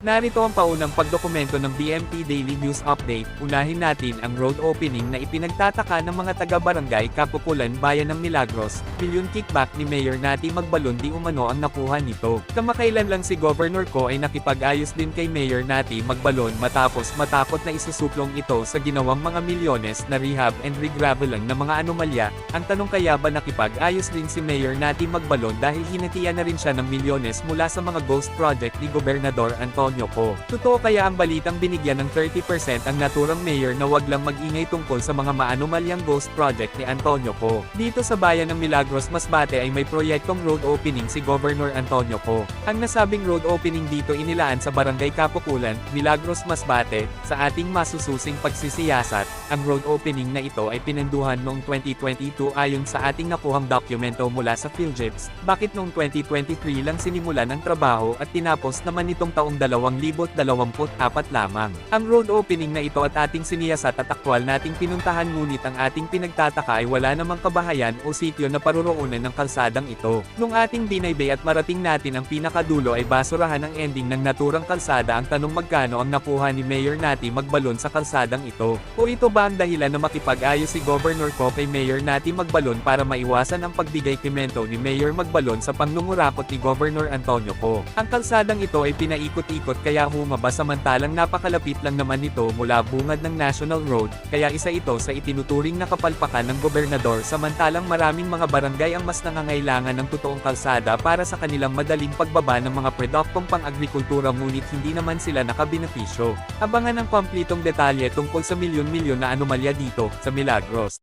Narito ang paunang pagdokumento ng BMP Daily News Update. Unahin natin ang road opening na ipinagtataka ng mga taga-barangay Kapukulan Bayan ng Milagros. Milyon kickback ni Mayor Nati Magbalon di umano ang nakuha nito. Kamakailan lang si Governor Ko ay nakipag-ayos din kay Mayor Nati Magbalon matapos matakot na isusuplong ito sa ginawang mga milyones na rehab and regraveling ng mga anomalya. Ang tanong kaya ba nakipag-ayos din si Mayor Nati Magbalon dahil hinatian na rin siya ng milyones mula sa mga ghost project ni Gobernador Antonio Ko. Totoo kaya ang balitang binigyan ng 30% ang naturang mayor na wag lang mag-ingay tungkol sa mga maanomalyang ghost project ni Antonio Ko. Dito sa bayan ng Milagros Masbate ay may proyektong road opening si Governor Antonio Ko. Ang nasabing road opening dito inilaan sa Barangay Kapukulan, Milagros Masbate, sa ating masususing pagsisiyasat. Ang road opening na ito ay pinanduhan noong 2022 ayon sa ating nakuhang dokumento mula sa PhilJips. Bakit noong 2023 lang sinimulan ang trabaho at tinapos naman itong taong 2024 lamang? Ang road opening na ito at ating siniyasat at aktwal nating pinuntahan ngunit ang ating pinagtataka ay wala namang kabahayan o sityo na paruroonan ng kalsadang ito. Nung ating binaybay at marating natin ang pinakadulo ay basurahan ang ending ng naturang kalsada ang tanong magkano ang nakuha ni Mayor Nati Magbalon sa kalsadang ito. O ito ba ang dahilan na makipag-ayos si Governor Ko kay Mayor Nati Magbalon para maiwasan ang pagbigay kimento ni Mayor Magbalon sa pangnungurakot ni Governor Antonio Ko. Ang kalsadang ito ay pinaikot-ikot kaya humaba samantalang napakalapit lang naman nito mula bungad ng National Road, kaya isa ito sa itinuturing na kapalpakan ng gobernador samantalang maraming mga barangay ang mas nangangailangan ng totoong kalsada para sa kanilang madaling pagbaba ng mga produktong pang-agrikultura ngunit hindi naman sila nakabenepisyo. Abangan ang pamplitong detalye tungkol sa milyon-milyon na anomalya dito, sa Milagros.